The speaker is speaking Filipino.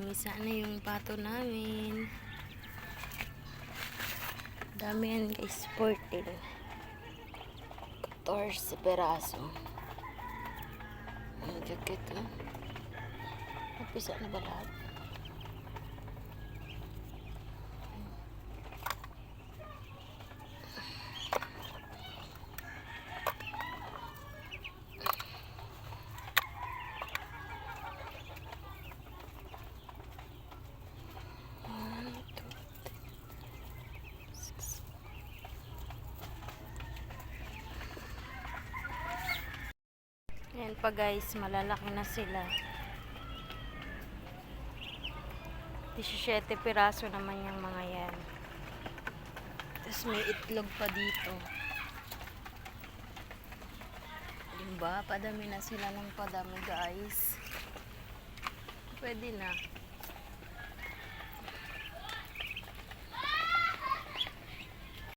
Namisa na yung pato namin. Dami yan guys, 14. 14 peraso. Ang jacket oh. Napisa na ba lahat? Ayan pa guys, malalaki na sila. 17 piraso naman yung mga yan. Tapos may itlog pa dito. Diba? Padami na sila ng padami guys. Pwede na.